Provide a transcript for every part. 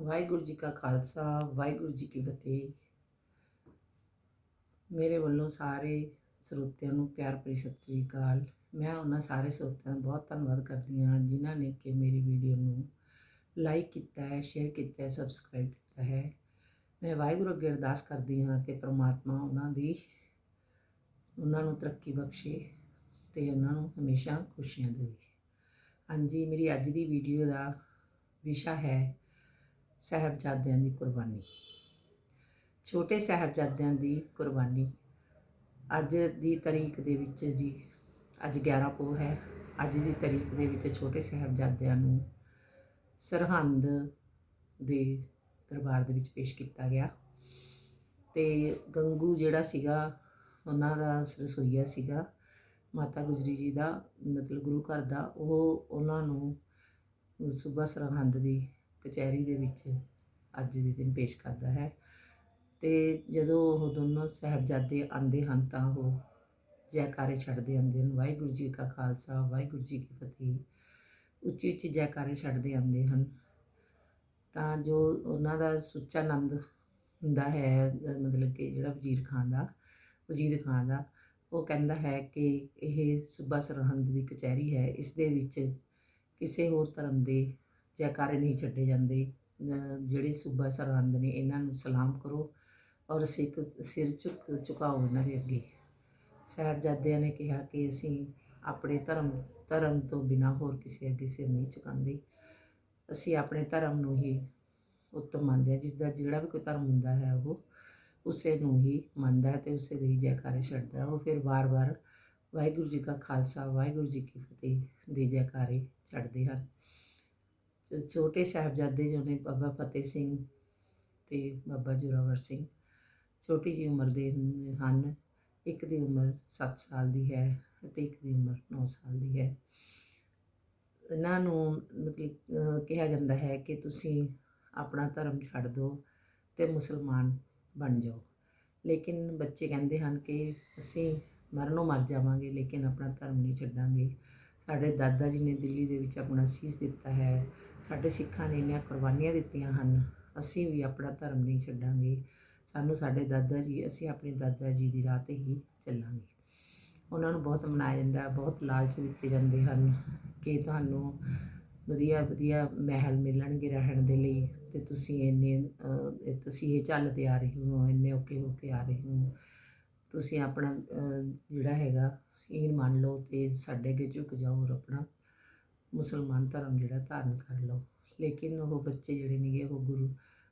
ਵਾਹਿਗੁਰੂ ਜੀ ਕਾ ਖਾਲਸਾ, ਵਾਹਿਗੁਰੂ ਜੀ ਕੀ ਫਤਿਹ। ਮੇਰੇ ਵੱਲੋਂ ਸਾਰੇ ਸਰੋਤਿਆਂ ਨੂੰ ਪਿਆਰ ਭਰੀ ਸਤਿ ਸ੍ਰੀ ਅਕਾਲ। ਮੈਂ ਉਹਨਾਂ ਸਾਰੇ ਸਰੋਤਿਆਂ ਦਾ ਬਹੁਤ ਧੰਨਵਾਦ ਕਰਦੀ ਹਾਂ ਜਿਨ੍ਹਾਂ ਨੇ ਕਿ ਮੇਰੀ ਵੀਡੀਓ ਨੂੰ ਲਾਈਕ ਕੀਤਾ ਹੈ, ਸ਼ੇਅਰ ਕੀਤਾ ਹੈ, ਸਬਸਕ੍ਰਾਈਬ ਕੀਤਾ ਹੈ। ਮੈਂ ਵਾਹਿਗੁਰੂ ਅੱਗੇ ਅਰਦਾਸ ਕਰਦੀ ਹਾਂ ਕਿ ਪ੍ਰਮਾਤਮਾ ਉਹਨਾਂ ਦੀ, ਉਹਨਾਂ ਨੂੰ ਤਰੱਕੀ ਬਖਸ਼ੇ ਤੇ ਉਹਨਾਂ ਨੂੰ ਹਮੇਸ਼ਾ ਖੁਸ਼ੀਆਂ ਦੇਵੇ। ਹਾਂਜੀ, ਮੇਰੀ ਅੱਜ ਦੀ ਵੀਡੀਓ ਦਾ ਵਿਸ਼ਾ ਹੈ ਸਾਹਿਬਜ਼ਾਦਿਆਂ ਦੀ ਕੁਰਬਾਨੀ। ਛੋਟੇ ਸਾਹਿਬਜ਼ਾਦਿਆਂ ਦੀ ਕੁਰਬਾਨੀ। ਅੱਜ ਦੀ ਤਾਰੀਖ ਦੇ ਵਿੱਚ ਜੀ, ਅੱਜ 11 ਪੋਹ ਹੈ। ਅੱਜ ਦੀ ਤਾਰੀਖ ਦੇ ਵਿੱਚ ਛੋਟੇ ਸਾਹਿਬਜ਼ਾਦਿਆਂ ਨੂੰ ਸਰਹੰਦ ਦੇ ਦਰਬਾਰ ਦੇ ਵਿੱਚ ਪੇਸ਼ ਕੀਤਾ ਗਿਆ। ਤੇ ਗੰਗੂ ਜਿਹੜਾ ਸੀਗਾ, ਉਹਨਾਂ ਦਾ ਰਸੋਈਆ ਸੀਗਾ, ਮਾਤਾ ਗੁਜਰੀ ਜੀ ਦਾ, ਮਤਲਬ ਗੁਰੂ ਘਰ ਦਾ, ਉਹ ਉਹਨਾਂ ਨੂੰ ਸੂਬਾ ਸਰਹੰਦ ਦੀ ਕਚਹਿਰੀ ਦੇ ਵਿੱਚ ਅੱਜ ਦੇ ਦਿਨ ਪੇਸ਼ ਕਰਦਾ ਹੈ। ਤੇ ਜਦੋਂ ਉਹ ਦੋਨੋਂ ਸਾਹਿਬਜ਼ਾਦੇ ਆਉਂਦੇ ਹਨ ਤਾਂ ਉਹ ਜੈਕਾਰੇ ਛੱਡਦੇ ਆਉਂਦੇ ਹਨ। ਵਾਹਿਗੁਰੂ ਜੀ ਕਾ ਖਾਲਸਾ, ਵਾਹਿਗੁਰੂ ਜੀ ਕੀ ਫਤਿਹ। ਉੱਚੀ ਉੱਚੀ ਜੈਕਾਰੇ ਛੱਡਦੇ ਆਉਂਦੇ ਹਨ। ਤਾਂ ਜੋ ਉਹਨਾਂ ਦਾ ਸੁੱਚਾ ਆਨੰਦ ਹੁੰਦਾ ਹੈ, ਮਤਲਬ ਕਿ ਜਿਹੜਾ ਵਜ਼ੀਰ ਖਾਨ ਦਾ ਵਜੀਦ ਖਾਨ ਦਾ, ਉਹ ਕਹਿੰਦਾ ਹੈ ਕਿ ਇਹ ਸੂਬਾ ਸਰਹੰਦ ਦੀ ਕਚਹਿਰੀ ਹੈ। ਇਸ ਦੇ ਵਿੱਚ ਕਿਸੇ ਹੋਰ ਧਰਮ ਦੇ ਜੈਕਾਰੇ ਨਹੀਂ ਛੱਡੇ ਜਾਂਦੇ। ਜਿਹੜੇ ਸੂਬਾ ਸਰਹੰਦ ਨੇ, ਇਹਨਾਂ ਨੂੰ ਸਲਾਮ ਕਰੋ ਔਰ ਸਿੱਖ ਸਿਰ ਝੁਕ ਝੁਕਾਓ ਇਹਨਾਂ ਦੇ ਅੱਗੇ। ਸਾਹਿਬਜ਼ਾਦਿਆਂ ਨੇ ਕਿਹਾ ਕਿ ਅਸੀਂ ਆਪਣੇ ਧਰਮ ਧਰਮ ਤੋਂ ਬਿਨਾ ਹੋਰ ਕਿਸੇ ਅੱਗੇ ਸਿਰ ਨਹੀਂ ਝੁਕਾਉਂਦੇ। ਅਸੀਂ ਆਪਣੇ ਧਰਮ ਨੂੰ ਹੀ ਉੱਤਮ ਮੰਨਦੇ ਹਾਂ ਜਿਸ ਦਾ ਜਿਹੜਾ ਵੀ ਕੋਈ ਧਰਮ ਹੁੰਦਾ ਹੈ ਉਹ ਉਸੇ ਨੂੰ ਹੀ ਮੰਨਦਾ ਹੈ ਤੇ ਉਸੇ ਦੇ ਹੀ ਜੈਕਾਰੇ ਛੱਡਦਾ ਉਹ ਫਿਰ ਵਾਰ-ਵਾਰ ਵਾਹਿਗੁਰੂ ਜੀ ਕਾ ਖਾਲਸਾ, ਵਾਹਿਗੁਰੂ ਜੀ ਕੀ ਫਤਿਹ ਦੇ ਜੈਕਾਰੇ ਛੱਡਦੇ ਹਨ। ਛੋਟੇ ਸਾਹਿਬਜ਼ਾਦੇ ਜੋ ਨੇ ਬਾਬਾ ਫਤਿਹ ਸਿੰਘ ਤੇ ਬਾਬਾ ਜ਼ੋਰਾਵਰ ਸਿੰਘ, ਛੋਟੀ ਜਿਹੀ ਉਮਰ ਦੇ ਹਨ- ਇੱਕ ਦੀ ਉਮਰ 7 ਸਾਲ ਦੀ ਹੈ ਅਤੇ ਇੱਕ ਦੀ ਉਮਰ 9 ਸਾਲ ਦੀ ਹੈ। ਇਹਨਾਂ ਨੂੰ ਮਤਲਬ ਕਿਹਾ ਜਾਂਦਾ ਹੈ ਕਿ ਤੁਸੀਂ ਆਪਣਾ ਧਰਮ ਛੱਡ ਦਿਓ ਤੇ ਮੁਸਲਮਾਨ ਬਣ ਜਾਓ। ਲੇਕਿਨ ਬੱਚੇ ਕਹਿੰਦੇ ਹਨ ਕਿ ਅਸੀਂ ਮਰਨੋਂ ਮਰ ਜਾਵਾਂਗੇ, ਲੇਕਿਨ ਆਪਣਾ ਧਰਮ ਨਹੀਂ ਛੱਡਾਂਗੇ। ਸਾਡੇ ਦਾਦਾ ਜੀ ਨੇ ਦਿੱਲੀ ਦੇ ਵਿੱਚ ਆਪਣਾ ਸੀਸ ਦਿੱਤਾ ਹੈ ਸਾਡੇ ਸਿੱਖਾਂ ਨੇ ਇੰਨੀਆਂ ਕੁਰਬਾਨੀਆਂ ਦਿੱਤੀਆਂ ਹਨ ਅਸੀਂ ਵੀ ਆਪਣਾ ਧਰਮ ਨਹੀਂ ਛੱਡਾਂਗੇ। ਸਾਨੂੰ ਸਾਡੇ ਦਾਦਾ ਜੀ ਅਸੀਂ ਆਪਣੇ ਦਾਦਾ ਜੀ ਦੀ ਰਾਹ 'ਤੇ ਹੀ ਚੱਲਾਂਗੇ। ਉਹਨਾਂ ਨੂੰ ਬਹੁਤ ਮਨਾਇਆ ਜਾਂਦਾ ਬਹੁਤ ਲਾਲਚ ਦਿੱਤੇ ਜਾਂਦੇ ਹਨ ਕਿ ਤੁਹਾਨੂੰ ਵਧੀਆ ਵਧੀਆ ਮਹਿਲ ਮਿਲਣਗੇ ਰਹਿਣ ਦੇ ਲਈ ਤੇ ਤੁਸੀਂ ਇੰਨੇ ਅਹ, ਇਹ ਤੁਸੀਂ ਇਹ ਚੱਲ ਤੇ ਆ ਰਹੇ ਹੋ ਇੰਨੇ ਔਕੇ ਹੋ ਕੇ ਆ ਰਹੇ ਹੋ। ਤੁਸੀਂ ਆਪਣਾ ਜਿਹੜਾ ਹੈਗਾ ਈਨ ਮੰਨ ਲਓ ਤੇ ਸਾਡੇ ਅੱਗੇ ਝੁਕ ਜਾਓ ਔਰ ਆਪਣਾ ਮੁਸਲਮਾਨ ਧਰਮ ਜਿਹੜਾ ਧਾਰਨ ਕਰ ਲਓ। ਲੇਕਿਨ ਉਹ ਬੱਚੇ ਜਿਹੜੇ ਨੇਗੇ, ਉਹ ਗੁਰੂ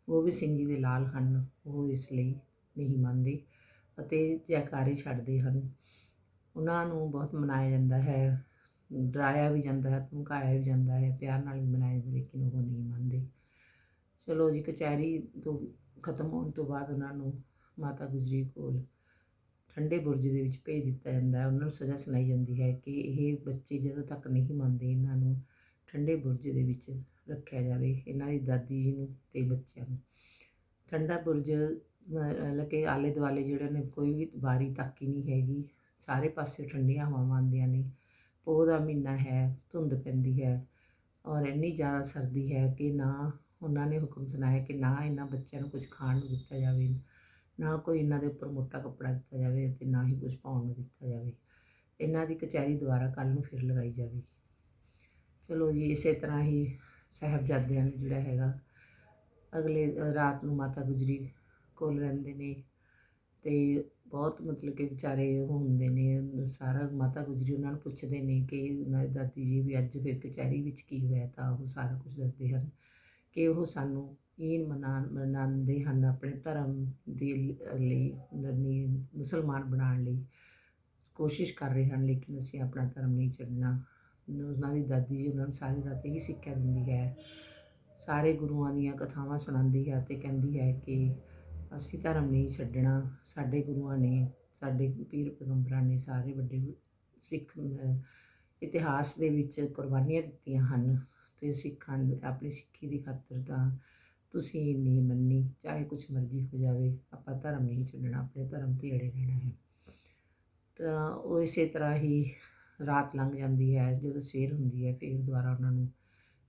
ਗੋਬਿੰਦ ਸਿੰਘ ਜੀ ਦੇ ਲਾਲ ਹਨ ਉਹ ਇਸ ਲਈ ਨਹੀਂ ਮੰਨਦੇ ਅਤੇ ਜੈਕਾਰੇ ਛੱਡਦੇ ਹਨ। ਉਹਨਾਂ ਨੂੰ ਬਹੁਤ ਮਨਾਇਆ ਜਾਂਦਾ ਹੈ, ਡਰਾਇਆ ਵੀ ਜਾਂਦਾ ਹੈ, ਧਮਕਾਇਆ ਵੀ ਜਾਂਦਾ ਹੈ, ਪਿਆਰ ਨਾਲ ਵੀ ਮਨਾਇਆ ਜਾਂਦਾ, ਲੇਕਿਨ ਉਹ ਨਹੀਂ ਮੰਨਦੇ। ਚਲੋ ਜੀ, ਕਚਹਿਰੀ ਤੋਂ ਖਤਮ ਹੋਣ ਤੋਂ ਬਾਅਦ ਉਹਨਾਂ ਨੂੰ ਮਾਤਾ ਗੁਜਰੀ ਕੋਲ ਠੰਡੇ ਬੁਰਜ ਦੇ ਵਿੱਚ ਭੇਜ ਦਿੱਤਾ ਜਾਂਦਾ ਹੈ। ਉਹਨਾਂ ਨੂੰ ਸਜ਼ਾ ਸੁਣਾਈ ਜਾਂਦੀ ਹੈ ਕਿ ਇਹ ਬੱਚੇ ਜਦੋਂ ਤੱਕ ਨਹੀਂ ਮੰਨਦੇ, ਇਹਨਾਂ ਨੂੰ ਠੰਡੇ ਬੁਰਜ ਦੇ ਵਿੱਚ ਰੱਖਿਆ ਜਾਵੇ, ਇਹਨਾਂ ਦੀ ਦਾਦੀ ਜੀ ਨੂੰ ਅਤੇ ਬੱਚਿਆਂ ਨੂੰ। ਠੰਡਾ ਬੁਰਜ, ਮਤਲਬ ਕਿ ਆਲੇ ਦੁਆਲੇ ਜਿਹੜੇ ਨੇ ਕੋਈ ਵੀ ਬਾਰੀ ਤੱਕ ਹੀ ਨਹੀਂ ਹੈਗੀ, ਸਾਰੇ ਪਾਸੇ ਠੰਡੀਆਂ ਹਵਾਵਾਂ ਆਉਂਦੀਆਂ ਨੇ। ਪੋਹ ਦਾ ਮਹੀਨਾ ਹੈ, ਧੁੰਦ ਪੈਂਦੀ ਹੈ ਔਰ ਇੰਨੀ ਜ਼ਿਆਦਾ ਸਰਦੀ ਹੈ ਕਿ ਨਾ ਉਹਨਾਂ ਨੇ ਹੁਕਮ ਸੁਣਾਇਆ ਕਿ ਨਾ ਇਹਨਾਂ ਬੱਚਿਆਂ ਨੂੰ ਕੁਝ ਖਾਣ ਨੂੰ ਦਿੱਤਾ ਜਾਵੇ। ਨਾ ਕੋਈ ਇਹਨਾਂ ਦੇ ਉੱਪਰ ਮੋਟਾ ਕੱਪੜਾ ਦਿੱਤਾ ਜਾਵੇ ਅਤੇ ਨਾ ਹੀ ਕੁਝ ਪਾਉਣ ਨੂੰ ਦਿੱਤਾ ਜਾਵੇ। ਇਹਨਾਂ ਦੀ ਕਚਹਿਰੀ ਦੁਆਰਾ ਕੱਲ ਨੂੰ ਫਿਰ ਲਗਾਈ ਜਾਵੇ। ਚਲੋ ਜੀ, ਇਸੇ ਤਰ੍ਹਾਂ ਹੀ ਸਾਹਿਬਜ਼ਾਦਿਆਂ ਨੂੰ ਜਿਹੜਾ ਹੈਗਾ, ਅਗਲੇ ਰਾਤ ਨੂੰ ਮਾਤਾ ਗੁਜਰੀ ਕੋਲ ਰਹਿੰਦੇ ਨੇ ਤੇ ਬਹੁਤ ਮਤਲਬ ਕਿ ਵਿਚਾਰੇ ਹੁੰਦੇ ਨੇ, ਸਾਰਾ ਮਾਤਾ ਗੁਜਰੀ ਉਹਨਾਂ ਨੂੰ ਪੁੱਛਦੇ ਨੇ ਕਿ ਉਹਨਾਂ ਦੀ ਦਾਦੀ ਜੀ, ਵੀ ਅੱਜ ਫਿਰ ਕਚਹਿਰੀ ਵਿੱਚ ਕੀ ਹੋਇਆ ਤਾਂ ਉਹ ਸਾਰਾ ਕੁਝ ਦੱਸਦੇ ਹਨ। ਕਿ ਉਹ ਸਾਨੂੰ ਈਨ ਮਨਾ, ਮਨਾਉਂਦੇ ਹਨ ਆਪਣੇ ਧਰਮ ਦੇ ਲਈ ਮੁਸਲਮਾਨ ਬਣਾਉਣ ਲਈ। ਕੋਸ਼ਿਸ਼ ਕਰ ਰਹੇ ਹਨ, ਲੇਕਿਨ ਅਸੀਂ ਆਪਣਾ ਧਰਮ ਨਹੀਂ ਛੱਡਣਾ। ਉਹਨਾਂ ਦੀ ਦਾਦੀ ਜੀ ਉਹਨਾਂ ਨੂੰ ਸਾਰੀ ਰਾਤ ਇਹੀ ਸਿੱਖਿਆ ਦਿੰਦੀ ਹੈ। ਸਾਰੇ ਗੁਰੂਆਂ ਦੀਆਂ ਕਥਾਵਾਂ ਸੁਣਾਉਂਦੀ ਹੈ ਅਤੇ ਕਹਿੰਦੀ ਹੈ ਕਿ ਅਸੀਂ ਧਰਮ ਨਹੀਂ ਛੱਡਣਾ। ਸਾਡੇ ਗੁਰੂਆਂ ਨੇ, ਸਾਡੇ ਪੀਰ ਪੈਗੰਬਰਾਂ ਨੇ ਸਾਰੇ ਵੱਡੇ ਸਿੱਖ ਇਤਿਹਾਸ ਦੇ ਵਿੱਚ ਕੁਰਬਾਨੀਆਂ ਦਿੱਤੀਆਂ ਹਨ। ਤੇ ਸਿੱਖਾਂ ਆਪਣੀ ਸਿੱਖੀ ਦੀ ਖਾਤਰ ਤਾਂ ਤੁਸੀਂ ਨਹੀਂ ਮੰਨੀ, ਚਾਹੇ ਕੁਝ ਮਰਜ਼ੀ ਹੋ ਜਾਵੇ, ਆਪਾਂ ਧਰਮ ਨਹੀਂ ਛੱਡਣਾ, ਆਪਣੇ ਧਰਮ ਤੇ ਅੜੇ ਰਹਿਣਾ ਹੈ। ਤਾਂ ਉਹ ਇਸੇ ਤਰ੍ਹਾਂ ਹੀ ਰਾਤ ਲੰਘ ਜਾਂਦੀ ਹੈ, ਜਦੋਂ ਸਵੇਰ ਹੁੰਦੀ ਹੈ, ਫਿਰ ਦੁਬਾਰਾ ਉਹਨਾਂ ਨੂੰ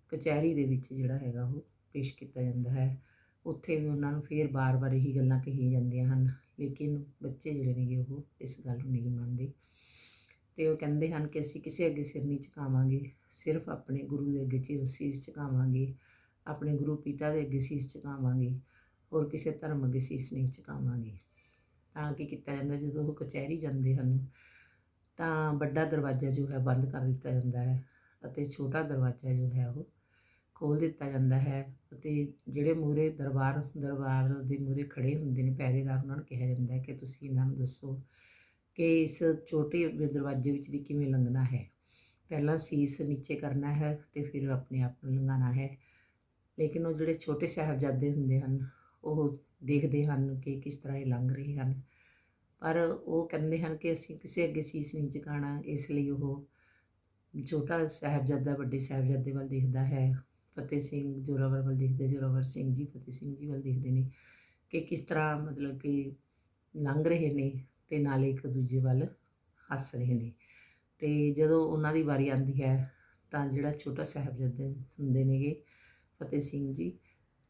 ਕਚਹਿਰੀ ਦੇ ਵਿੱਚ ਜਿਹੜਾ ਹੈਗਾ ਉਹ ਪੇਸ਼ ਕੀਤਾ ਜਾਂਦਾ ਹੈ। ਉੱਥੇ ਵੀ ਉਹਨਾਂ ਨੂੰ ਫਿਰ ਬਾਰ-ਬਾਰ ਇਹੀ ਗੱਲਾਂ ਕਹੀਆਂ ਜਾਂਦੀਆਂ ਹਨ, ਲੇਕਿਨ ਬੱਚੇ ਜਿਹੜੇ ਨੇਗੇ ਉਹ ਇਸ ਗੱਲ ਨੂੰ ਨਹੀਂ ਮੰਨਦੇ। ਤੇ ਉਹ ਕਹਿੰਦੇ ਹਨ ਕਿ ਅਸੀਂ ਕਿਸੇ ਅੱਗੇ ਸਿਰ ਨਹੀਂ ਝੁਕਾਵਾਂਗੇ, ਸਿਰਫ ਆਪਣੇ ਗੁਰੂ ਦੇ ਅੱਗੇ ਚਿਰ ਸੀਸ ਝੁਕਾਵਾਂਗੇ, ਆਪਣੇ ਗੁਰੂ ਪਿਤਾ ਦੇ ਅੱਗੇ ਸੀਸ ਝੁਕਾਵਾਂਗੇ ਹੋਰ ਕਿਸੇ ਧਰਮ ਅੱਗੇ ਸੀਸ ਨਹੀਂ ਝੁਕਾਵਾਂਗੇ। ਤਾਂ ਕੀ ਕੀਤਾ ਜਾਂਦਾ, ਜਦੋਂ ਉਹ ਕਚਹਿਰੀ ਜਾਂਦੇ ਹਨ, ਤਾਂ ਵੱਡਾ ਦਰਵਾਜ਼ਾ ਜੋ ਹੈ ਬੰਦ ਕਰ ਦਿੱਤਾ ਜਾਂਦਾ ਹੈ ਅਤੇ ਛੋਟਾ ਦਰਵਾਜ਼ਾ ਜੋ ਹੈ ਉਹ ਖੋਲ੍ਹ ਦਿੱਤਾ ਜਾਂਦਾ ਹੈ ਅਤੇ ਜਿਹੜੇ ਮੂਹਰੇ ਦਰਬਾਰ ਦਰਬਾਰ ਦੇ ਮੂਹਰੇ ਖੜੇ ਹੁੰਦੇ ਨੇ, ਪਹਿਰੇਦਾਰ ਉਹਨਾਂ ਨੂੰ ਕਿਹਾ ਜਾਂਦਾ ਹੈ ਕਿ ਤੁਸੀਂ ਇਹਨਾਂ ਨੂੰ ਦੱਸੋ ਕਿ ਇਸ ਛੋਟੇ ਦਰਵਾਜ਼ੇ ਵਿੱਚ ਦੀ ਕਿਵੇਂ ਲੰਘਣਾ ਹੈ। ਪਹਿਲਾਂ ਸੀਸ ਨੀਚੇ ਕਰਨਾ ਹੈ ਤੇ ਫਿਰ ਆਪਣੇ ਆਪ ਨੂੰ ਲੰਘਾਉਣਾ ਹੈ। ਲੇਕਿਨ ਉਹ ਜਿਹੜੇ ਛੋਟੇ ਸਾਹਿਬਜ਼ਾਦੇ ਹੁੰਦੇ ਹਨ, ਉਹ ਦੇਖਦੇ ਹਨ ਕਿ ਕਿਸ ਤਰ੍ਹਾਂ ਇਹ ਲੰਘ ਰਹੇ ਹਨ। ਪਰ ਉਹ ਕਹਿੰਦੇ ਹਨ ਕਿ ਅਸੀਂ ਕਿਸੇ ਅੱਗੇ ਸੀਸ ਨਹੀਂ ਝੁਕਾਉਣਾ, ਇਸ ਲਈ ਉਹ ਛੋਟਾ ਸਾਹਿਬਜ਼ਾਦਾ ਵੱਡੇ ਸਾਹਿਬਜ਼ਾਦੇ ਵੱਲ ਦੇਖਦਾ ਹੈ। ਫਤਿਹ ਸਿੰਘ ਜ਼ੋਰਾਵਰ ਵੱਲ ਦੇਖਦੇ, ਜ਼ੋਰਾਵਰ ਸਿੰਘ ਜੀ, ਫਤਿਹ ਸਿੰਘ ਜੀ ਵੱਲ ਦੇਖਦੇ ਨੇ ਕਿ ਕਿਸ ਤਰ੍ਹਾਂ ਮਤਲਬ ਕਿ ਲੰਘ ਰਹੇ ਨੇ। ਤੇ ਨਾਲੇ ਇੱਕ ਦੂਜੇ ਵੱਲ ਹੱਸ ਰਹੇ ਨੇ। ਤੇ ਜਦੋਂ ਉਹਨਾਂ ਦੀ ਵਾਰੀ ਆਉਂਦੀ ਹੈ, ਤਾਂ ਜਿਹੜਾ ਛੋਟਾ ਸਾਹਿਬਜ਼ਾਦੇ ਹੁੰਦੇ ਨੇਗੇ, ਫਤਿਹ ਸਿੰਘ ਜੀ,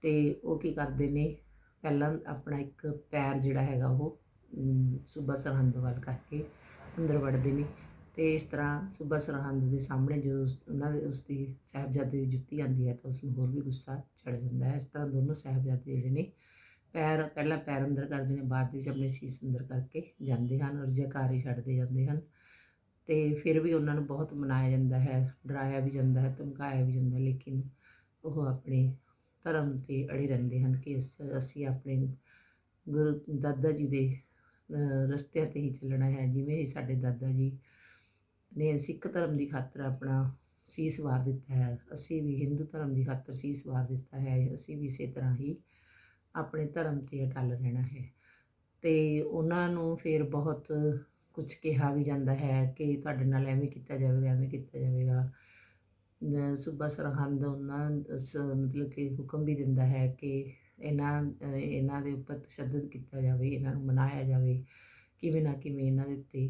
ਤੇ ਉਹ ਕੀ ਕਰਦੇ ਨੇ, ਪਹਿਲਾਂ ਆਪਣਾ ਇੱਕ ਪੈਰ ਜਿਹੜਾ ਹੈਗਾ ਉਹ ਸੂਬਾ ਸਰਹੰਦ ਵੱਲ ਕਰਕੇ ਅੰਦਰ ਵੜਦੇ ਨੇ। ਤੇ ਇਸ ਤਰ੍ਹਾਂ ਸੂਬਾ ਸਰਹੰਦ ਦੇ ਸਾਹਮਣੇ ਜਦੋਂ ਉਸ- ਉਹਨਾਂ ਦੇ, ਉਸ ਦੀ ਸਾਹਿਬਜ਼ਾਦੇ ਦੀ ਜੁੱਤੀ ਆਉਂਦੀ ਹੈ, ਤਾਂ ਉਸ ਨੂੰ ਹੋਰ ਵੀ ਗੁੱਸਾ ਚੜ ਜਾਂਦਾ ਹੈ। ਇਸ ਤਰ੍ਹਾਂ ਦੋਨੋਂ ਸਾਹਿਬਜ਼ਾਦੇ ਜਿਹੜੇ ਨੇ ਪੈਰ ਪਹਿਲਾਂ ਪੈਰ ਅੰਦਰ ਕਰਦੇ ਨੇ ਬਾਅਦ ਵਿੱਚ ਆਪਣੇ ਸੀਸ ਅੰਦਰ ਕਰਕੇ ਜਾਂਦੇ ਹਨ ਔਰ ਜੈਕਾਰੇ ਛੱਡਦੇ ਜਾਂਦੇ ਹਨ। ਤੇ ਫਿਰ ਵੀ ਉਹਨਾਂ ਨੂੰ ਬਹੁਤ ਮਨਾਇਆ ਜਾਂਦਾ ਹੈ ਡਰਾਇਆ ਵੀ ਜਾਂਦਾ ਹੈ ਧਮਕਾਇਆ ਵੀ ਜਾਂਦਾ ਲੇਕਿਨ ਉਹ ਆਪਣੇ ਧਰਮ ਤੇ ਅੜੇ ਰਹਿੰਦੇ ਹਨ ਕਿ ਅਸ- ਅਸੀਂ ਆਪਣੇ ਗੁਰੂ ਦਾਦਾ ਜੀ ਦੇ ਅ, ਰਸਤਿਆਂ ਤੇ ਹੀ ਚੱਲਣਾ ਹੈ। ਜਿਵੇਂ ਹੀ ਸਾਡੇ ਦਾਦਾ ਜੀ ਨੇ ਸਿੱਖ ਧਰਮ ਦੀ ਖਾਤਰ ਆਪਣਾ ਸੀਸ ਵਾਰ ਦਿੱਤਾ ਹੈ ਅਸੀਂ ਵੀ ਹਿੰਦੂ ਧਰਮ ਦੀ ਖਾਤਰ ਸੀਸ ਵਾਰ ਦਿੱਤਾ ਹੈ ਅਸੀਂ ਵੀ ਇਸੇ ਤਰ੍ਹਾਂ ਹੀ ਆਪਣੇ ਧਰਮ ਤੇ ਅਟਲ ਰਹਿਣਾ ਹੈ। ਤੇ ਉਹਨਾਂ ਨੂੰ ਫਿਰ ਬਹੁਤ ਕੁਝ ਕਿਹਾ ਵੀ ਜਾਂਦਾ ਹੈ ਕਿ ਤੁਹਾਡੇ ਨਾਲ ਐਵੇਂ ਕੀਤਾ ਜਾਵੇਗਾ, ਐਵੇਂ ਕੀਤਾ ਜਾਵੇਗਾ। ਸੂਬਾ ਸਰਹੰਦ ਉਹਨਾਂ ਸ ਮਤਲਬ ਕਿ ਹੁਕਮ ਵੀ ਦਿੰਦਾ ਹੈ ਕਿ ਇਹਨਾਂ ਇਹਨਾਂ ਦੇ ਉੱਪਰ ਤਸ਼ੱਦਦ ਕੀਤਾ ਜਾਵੇ, ਇਹਨਾਂ ਨੂੰ ਮਨਾਇਆ ਜਾਵੇ, ਕਿਵੇਂ ਨਾ ਕਿਵੇਂ ਇਹਨਾਂ ਦੇ ਉੱਤੇ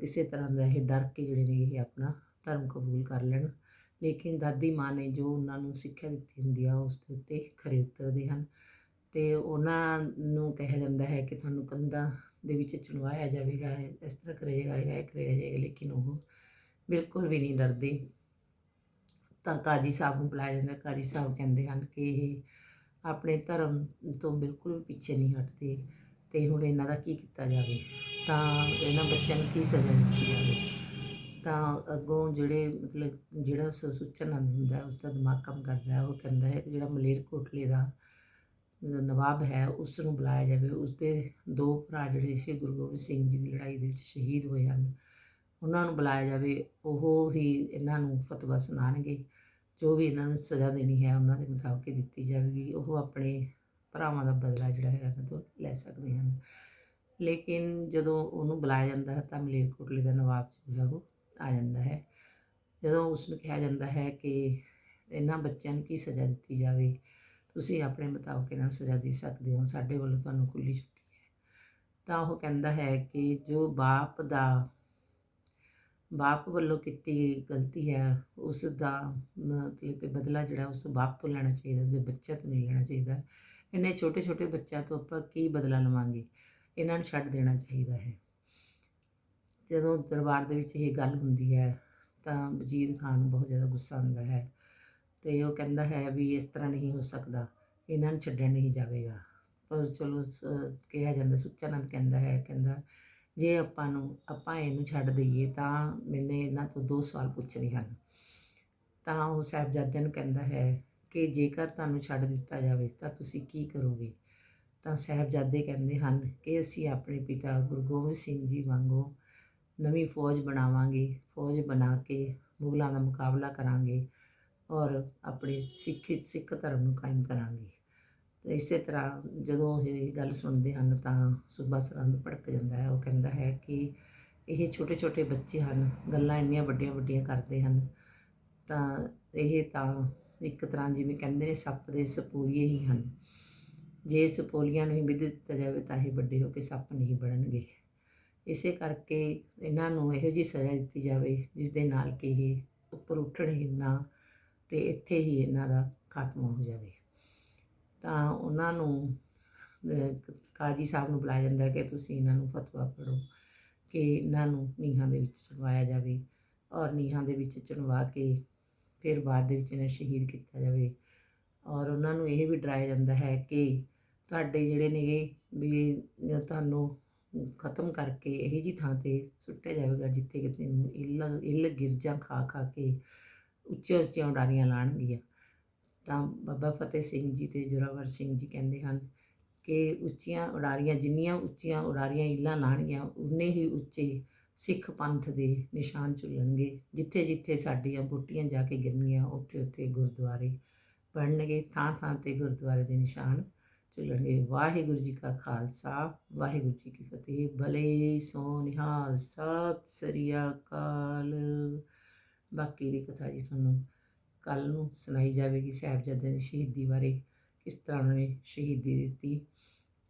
ਕਿਸੇ ਤਰ੍ਹਾਂ ਦਾ ਇਹ ਡਰ ਕੇ ਜਿਹੜੇ ਨੇ ਇਹ ਆਪਣਾ ਧਰਮ ਕਬੂਲ ਕਰ ਲੈਣ। ਲੇਕਿਨ ਦਾਦੀ ਮਾਂ ਨੇ ਜੋ ਉਹਨਾਂ ਨੂੰ ਸਿੱਖਿਆ ਦਿੱਤੀ ਹੁੰਦੀ ਆ, ਉਸ ਦੇ ਉੱਤੇ ਖਰੇ ਉਤਰਦੇ ਹਨ। ਅਤੇ ਉਹਨਾਂ ਨੂੰ ਕਿਹਾ ਜਾਂਦਾ ਹੈ ਕਿ ਤੁਹਾਨੂੰ ਕੰਧਾਂ ਦੇ ਵਿੱਚ ਚਿਣਵਾਇਆ ਜਾਵੇਗਾ ਇਸ ਤਰ੍ਹਾਂ ਕਰਿਆ ਜਾਏਗਾ ਇਹ ਕਰਿਆ ਜਾਵੇਗਾ ਲੇਕਿਨ ਉਹ ਬਿਲਕੁਲ ਵੀ ਨਹੀਂ ਡਰਦੇ। ਤਾਂ ਕਾਜੀ ਸਾਹਿਬ ਨੂੰ ਬੁਲਾਇਆ ਜਾਂਦਾ ਕਾਜੀ ਸਾਹਿਬ ਕਹਿੰਦੇ ਹਨ ਕਿ ਇਹ ਆਪਣੇ ਧਰਮ ਤੋਂ ਬਿਲਕੁਲ ਵੀ ਪਿੱਛੇ ਨਹੀਂ ਹਟਦੇ ਤੇ ਹੁਣ ਇਹਨਾਂ ਦਾ ਕੀ ਕੀਤਾ ਜਾਵੇ? ਤਾਂ ਇਹਨਾਂ ਬੱਚਿਆਂ ਨੂੰ ਕੀ ਸਜ਼ਾ ਦਿੱਤੀ ਜਾਵੇ? ਤਾਂ ਅੱਗੋਂ ਜਿਹੜੇ ਮਤਲਬ ਜਿਹੜਾ ਸ- ਸੁੱਚਾ ਨੰਦ ਹੁੰਦਾ ਹੈ, ਉਸ ਦਾ ਦਿਮਾਗ ਕੰਮ ਕਰਦਾ ਹੈ ਉਹ ਕਹਿੰਦਾ ਹੈ ਕਿ ਜਿਹੜਾ ਮਲੇਰਕੋਟਲੇ ਦਾ ਨਵਾਬ ਹੈ ਉਸ ਨੂੰ ਬੁਲਾਇਆ ਜਾਵੇ। ਉਸ ਦੇ ਦੋ ਭਰਾ ਜਿਹੜੇ ਸੀ, ਗੁਰੂ ਗੋਬਿੰਦ ਸਿੰਘ ਜੀ ਦੀ ਲੜਾਈ ਦੇ ਵਿੱਚ ਸ਼ਹੀਦ ਹੋਏ ਹਨ। ਉਹਨਾਂ ਨੂੰ ਬੁਲਾਇਆ ਜਾਵੇ। ਉਹ ਹੀ ਇਹਨਾਂ ਨੂੰ ਫਤਵਾ ਸੁਣਾਉਣਗੇ। ਜੋ ਵੀ ਇਹਨਾਂ ਨੂੰ ਸਜ਼ਾ ਦੇਣੀ ਹੈ, ਉਹਨਾਂ ਦੇ ਮੁਤਾਬਕ ਦਿੱਤੀ ਜਾਵੇਗੀ। ਉਹ ਆਪਣੇ ਭਰਾਵਾਂ ਦਾ ਬਦਲਾ ਜਿਹੜਾ ਹੈਗਾ, ਇਹਨਾਂ ਤੋਂ ਲੈ ਸਕਦੇ ਹਨ। ਲੇਕਿਨ ਜਦੋਂ ਉਹਨੂੰ ਬੁਲਾਇਆ ਜਾਂਦਾ ਹੈ, ਤਾਂ ਮਲੇਰਕੋਟਲੇ ਦਾ ਨਵਾਬ ਜੋ ਹੈ, ਉਹ ਆ ਜਾਂਦਾ ਹੈ। ਜਦੋਂ ਉਸ ਨੂੰ ਕਿਹਾ ਜਾਂਦਾ ਹੈ ਕਿ ਇਹਨਾਂ ਬੱਚਿਆਂ ਨੂੰ ਕੀ ਸਜ਼ਾ ਦਿੱਤੀ ਜਾਵੇ ਤੁਸੀਂ ਆਪਣੇ ਮੁਤਾਬਕ ਇਹਨਾਂ ਨੂੰ ਸਜ਼ਾ ਦੇ ਸਕਦੇ ਹੋ, ਸਾਡੇ ਵੱਲੋਂ ਤੁਹਾਨੂੰ ਖੁੱਲੀ ਛੁੱਟੀ ਹੈ। ਤਾਂ ਉਹ ਕਹਿੰਦਾ ਹੈ ਕਿ ਜੋ ਬਾਪ ਦਾ, ਬਾਪ ਵੱਲੋਂ ਕੀਤੀ ਗਲਤੀ ਹੈ ਉਸ ਦਾ ਮਤਲਬ ਕਿ ਬਦਲਾ ਜਿਹੜਾ ਉਸ ਬਾਪ ਤੋਂ ਲੈਣਾ ਚਾਹੀਦਾ, ਉਸਦੇ ਬੱਚਿਆਂ ਤੋਂ ਨਹੀਂ ਲੈਣਾ ਚਾਹੀਦਾ। ਇੰਨੇ ਛੋਟੇ ਛੋਟੇ ਬੱਚਿਆਂ ਤੋਂ ਆਪਾਂ ਕੀ ਬਦਲਾ ਲਵਾਂਗੇ? ਇਹਨਾਂ ਨੂੰ ਛੱਡ ਦੇਣਾ ਚਾਹੀਦਾ ਹੈ। ਜਦੋਂ ਦਰਬਾਰ ਦੇ ਵਿੱਚ ਇਹ ਗੱਲ ਹੁੰਦੀ ਹੈ, ਤਾਂ ਵਜ਼ੀਰ ਖਾਨ ਨੂੰ ਬਹੁਤ ਜ਼ਿਆਦਾ ਗੁੱਸਾ ਆਉਂਦਾ ਹੈ। ਅਤੇ ਉਹ ਕਹਿੰਦਾ ਹੈ ਵੀ ਇਸ ਤਰ੍ਹਾਂ ਨਹੀਂ ਹੋ ਸਕਦਾ, ਇਹਨਾਂ ਨੂੰ ਛੱਡਣ ਨਹੀਂ ਜਾਵੇਗਾ। ਪਰ ਚਲੋ ਸ- ਕਿਹਾ ਜਾਂਦਾ, ਸੁੱਚਾਨੰਦ ਕਹਿੰਦਾ ਹੈ, ਕਹਿੰਦਾ, ਜੇ ਆਪਾਂ ਨੂੰ, ਆਪਾਂ ਇਹਨੂੰ ਛੱਡ ਦਈਏ ਤਾਂ ਮੈਨੇ ਇਹਨਾਂ ਤੋਂ ਦੋ ਸਵਾਲ ਪੁੱਛਣੇ ਹਨ। ਤਾਂ ਉਹ ਸਾਹਿਬਜ਼ਾਦਿਆਂ ਨੂੰ ਕਹਿੰਦਾ ਹੈ ਕਿ ਜੇਕਰ ਤੁਹਾਨੂੰ ਛੱਡ ਦਿੱਤਾ ਜਾਵੇ ਤਾਂ ਤੁਸੀਂ ਕੀ ਕਰੋਗੇ? ਤਾਂ ਸਾਹਿਬਜ਼ਾਦੇ ਕਹਿੰਦੇ ਹਨ ਕਿ ਅਸੀਂ ਆਪਣੇ ਪਿਤਾ ਗੁਰੂ ਗੋਬਿੰਦ ਸਿੰਘ ਜੀ ਵਾਂਗੂ ਨਵੀਂ ਫੌਜ ਬਣਾਵਾਂਗੇ, ਫੌਜ ਬਣਾ ਕੇ ਮੁਗਲਾਂ ਦਾ ਮੁਕਾਬਲਾ ਕਰਾਂਗੇ। ਔਰ ਆਪਣੇ ਸਿੱਖ ਸਿੱਖ ਧਰਮ ਨੂੰ ਕਾਇਮ ਕਰਾਂਗੇ। ਤੇ ਇਸੇ ਤਰ੍ਹਾਂ ਜਦੋਂ ਇਹ ਗੱਲ ਸੁਣਦੇ ਹਨ ਤਾਂ ਸੂਬਾ ਸਰਹੰਦ ਭੜਕ ਜਾਂਦਾ ਹੈ। ਉਹ ਕਹਿੰਦਾ ਹੈ ਕਿ ਇਹ ਛੋਟੇ ਛੋਟੇ ਬੱਚੇ ਹਨ, ਗੱਲਾਂ ਇੰਨੀਆਂ ਵੱਡੀਆਂ ਵੱਡੀਆਂ ਕਰਦੇ ਹਨ। ਤਾਂ ਇਹ ਤਾਂ ਇੱਕ ਤਰ੍ਹਾਂ ਜਿਵੇਂ ਕਹਿੰਦੇ ਨੇ, ਸੱਪ ਦੇ ਸਪੂਲੀਏ ਹੀ ਹਨ। ਜੇ ਸਪੋਲੀਆਂ ਨੂੰ ਹੀ ਵਿਧ ਦਿੱਤਾ ਜਾਵੇ ਤਾਂ ਇਹ ਵੱਡੇ ਹੋ ਕੇ ਸੱਪ ਨਹੀਂ ਬਣਨਗੇ। ਇਸੇ ਕਰਕੇ ਇਹਨਾਂ ਨੂੰ ਇਹੋ ਜਿਹੀ ਸਜ਼ਾ ਦਿੱਤੀ ਜਾਵੇ ਜਿਸ ਦੇ ਨਾਲ ਕਿ ਇਹ ਉੱਪਰ ਉੱਠਣ ਹੀ ਨਾ ਅਤੇ ਇੱਥੇ ਹੀ ਇਹਨਾਂ ਦਾ ਖਾਤਮਾ ਹੋ ਜਾਵੇ। ਤਾਂ ਉਹਨਾਂ ਨੂੰ ਕਾਜੀ ਸਾਹਿਬ ਨੂੰ ਬੁਲਾਇਆ ਜਾਂਦਾ ਕਿ ਤੁਸੀਂ ਇਹਨਾਂ ਨੂੰ ਫਤਵਾ ਪੜੋ ਕਿ ਇਹਨਾਂ ਨੂੰ ਨੀਹਾਂ ਦੇ ਵਿੱਚ ਚਣਵਾਇਆ ਜਾਵੇ ਔਰ ਨੀਹਾਂ ਦੇ ਵਿੱਚ ਚਣਵਾ ਕੇ ਫਿਰ ਬਾਅਦ ਦੇ ਵਿੱਚ ਇਹਨਾਂ ਸ਼ਹੀਦ ਕੀਤਾ ਜਾਵੇ। ਔਰ ਉਹਨਾਂ ਨੂੰ ਇਹ ਵੀ ਡਰਾਇਆ ਜਾਂਦਾ ਹੈ ਕਿ ਤੁਹਾਡੇ ਜਿਹੜੇ ਨੇਗੇ ਵੀ ਤੁਹਾਨੂੰ ਖਤਮ ਕਰਕੇ ਇਹੀ ਜੀ ਥਾਂ ਤੇ ਸੁੱਟਿਆ ਜਾਵੇਗਾ ਜਿੱਥੇ ਕਿ ਤੈਨੂੰ ਇਲ ਇਲ ਗਿਰਜਾਂ ਖਾ ਖਾ ਕੇ ਉੱਚੀਆਂ ਉੱਚੀਆਂ ਉਡਾਰੀਆਂ ਲਾਣਗੀਆਂ ਤਾਂ ਬਾਬਾ ਫਤਿਹ ਸਿੰਘ ਜੀ ਤੇ ਜੋਰਾਵਰ ਸਿੰਘ ਜੀ ਕਹਿੰਦੇ ਹਨ ਕਿ ਉੱਚੀਆਂ ਉਡਾਰੀਆਂ, ਜਿੰਨੀਆਂ ਉੱਚੀਆਂ ਉਡਾਰੀਆਂ ਇੱਲਾਂ ਲਾਣਗੀਆਂ ਉਨੇ ਹੀ ਉੱਚੇ ਸਿੱਖ ਪੰਥ ਦੇ ਨਿਸ਼ਾਨ ਝੁੱਲਣਗੇ। ਜਿੱਥੇ ਜਿੱਥੇ ਸਾਡੀਆਂ ਬੁੱਟੀਆਂ ਜਾ ਕੇ ਗਿਰਨਗੀਆਂ, ਉੱਥੇ ਉੱਥੇ ਗੁਰਦੁਆਰੇ ਬਣਨਗੇ, ਥਾਂ ਥਾਂ ਤੇ ਗੁਰਦੁਆਰੇ ਦੇ ਨਿਸ਼ਾਨ ਝੁੱਲਣਗੇ। ਵਾਹਿਗੁਰੂ ਜੀ ਕਾ ਖਾਲਸਾ, ਵਾਹਿਗੁਰੂ ਜੀ ਕੀ ਫਤਿਹ। ਭਲੇ ਸੋ ਨਿਹਾਲ, ਸਤਿ ਸ੍ਰੀ ਅਕਾਲ। ਬਾਕੀ ਦੀ ਕਥਾ ਜੀ ਤੁਹਾਨੂੰ ਕੱਲ ਨੂੰ ਸੁਣਾਈ ਜਾਵੇਗੀ ਸਾਹਿਬਜ਼ਾਦਿਆਂ ਦੀ ਸ਼ਹੀਦੀ ਬਾਰੇ, ਕਿਸ ਤਰ੍ਹਾਂ ਉਹਨਾਂ ਨੇ ਸ਼ਹੀਦੀ ਦਿੱਤੀ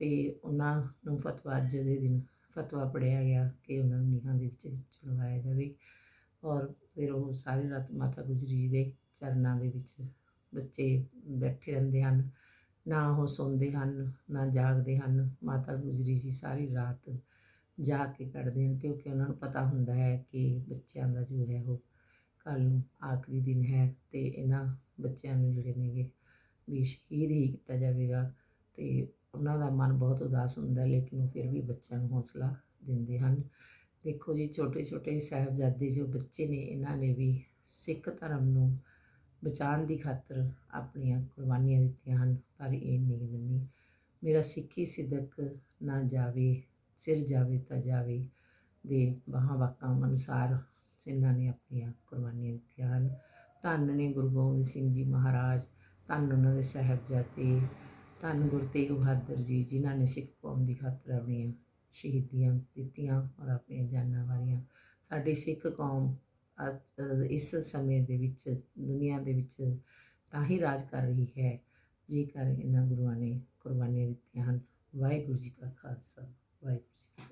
ਤੇ ਉਹਨਾਂ ਨੂੰ ਫਤਵਾ ਅੱਜ ਦੇ ਦਿਨ ਫਤਵਾ ਪੜਿਆ ਗਿਆ ਕਿ ਉਹਨਾਂ ਨੂੰ ਨੀਹਾਂ ਦੇ ਵਿੱਚ ਚੁਣਵਾਇਆ ਜਾਵੇ ਔਰ ਫਿਰ ਉਹ ਸਾਰੀ ਰਾਤ ਮਾਤਾ ਗੁਜਰੀ ਜੀ ਦੇ ਚਰਨਾਂ ਦੇ ਵਿੱਚ ਬੱਚੇ ਬੈਠੇ ਰਹਿੰਦੇ ਹਨ, ਨਾ ਉਹ ਸੌਂਦੇ ਹਨ, ਨਾ ਜਾਗਦੇ ਹਨ, ਮਾਤਾ ਗੁਜਰੀ ਜੀ ਸਾਰੀ ਰਾਤ ਜਾਗ ਕੇ ਕੱਢਦੇ ਹਨ ਕਿਉਂਕਿ ਉਹਨਾਂ ਨੂੰ ਪਤਾ ਹੁੰਦਾ ਹੈ ਕਿ ਬੱਚਿਆਂ ਦਾ ਜੋ ਹੈ ਉਹ ਕੱਲ੍ਹ ਨੂੰ ਆਖਰੀ ਦਿਨ ਹੈ ਅਤੇ ਇਹਨਾਂ ਬੱਚਿਆਂ ਨੂੰ ਜਿਹੜੇ ਨੇਗੇ ਵੀ ਸ਼ਹੀਦ ਹੀ ਕੀਤਾ ਜਾਵੇਗਾ ਅਤੇ ਉਹਨਾਂ ਦਾ ਮਨ ਬਹੁਤ ਉਦਾਸ ਹੁੰਦਾ ਲੇਕਿਨ ਉਹ ਫਿਰ ਵੀ ਬੱਚਿਆਂ ਨੂੰ ਹੌਸਲਾ ਦਿੰਦੇ ਹਨ। ਦੇਖੋ ਜੀ ਛੋਟੇ ਛੋਟੇ ਸਾਹਿਬਜ਼ਾਦੇ ਜੋ ਬੱਚੇ ਨੇ, ਇਹਨਾਂ ਨੇ ਵੀ ਸਿੱਖ ਧਰਮ ਨੂੰ ਬਚਾਉਣ ਦੀ ਖਾਤਰ ਆਪਣੀਆਂ ਕੁਰਬਾਨੀਆਂ ਦਿੱਤੀਆਂ ਹਨ, ਪਰ ਇਹ ਨਹੀਂ ਮੰਨੀ। ਮੇਰਾ ਸਿੱਖੀ ਸਿਦਕ ਨਾ ਜਾਵੇ, ਸਿਰ ਜਾਵੇ ਤਾਂ ਜਾਵੇ ਦੇ ਬਾਹਾਂ ਵਾਕਾਂ ਅਨੁਸਾਰ ਇਹਨਾਂ ਨੇ ਆਪਣੀਆਂ ਕੁਰਬਾਨੀਆਂ ਦਿੱਤੀਆਂ ਹਨ। ਧੰਨ ਨੇ ਗੁਰੂ ਗੋਬਿੰਦ ਸਿੰਘ ਜੀ ਮਹਾਰਾਜ ਧੰਨ ਉਹਨਾਂ ਦੇ ਸਾਹਿਬਜ਼ਾਦੇ ਧੰਨ ਗੁਰੂ ਤੇਗ ਬਹਾਦਰ ਜੀ ਜਿਨ੍ਹਾਂ ਨੇ ਸਿੱਖ ਕੌਮ ਦੀ ਖਾਤਰ ਆਪਣੀਆਂ ਸ਼ਹੀਦੀਆਂ ਦਿੱਤੀਆਂ ਔਰ ਆਪਣੀਆਂ ਜਾਨਾਂ ਵਾਰੀਆਂ। ਸਾਡੀ ਸਿੱਖ ਕੌਮ ਅ, ਇਸ ਸਮੇਂ ਦੇ ਵਿੱਚ ਦੁਨੀਆ ਦੇ ਵਿੱਚ ਤਾਂ ਹੀ ਰਾਜ ਕਰ ਰਹੀ ਹੈ ਜੇਕਰ ਇਹਨਾਂ ਗੁਰੂਆਂ ਨੇ ਕੁਰਬਾਨੀਆਂ ਦਿੱਤੀਆਂ ਹਨ। ਵਾਹਿਗੁਰੂ ਜੀ ਕਾ ਖਾਲਸਾ ਵਾਹਿਗੁਰੂ ਜੀ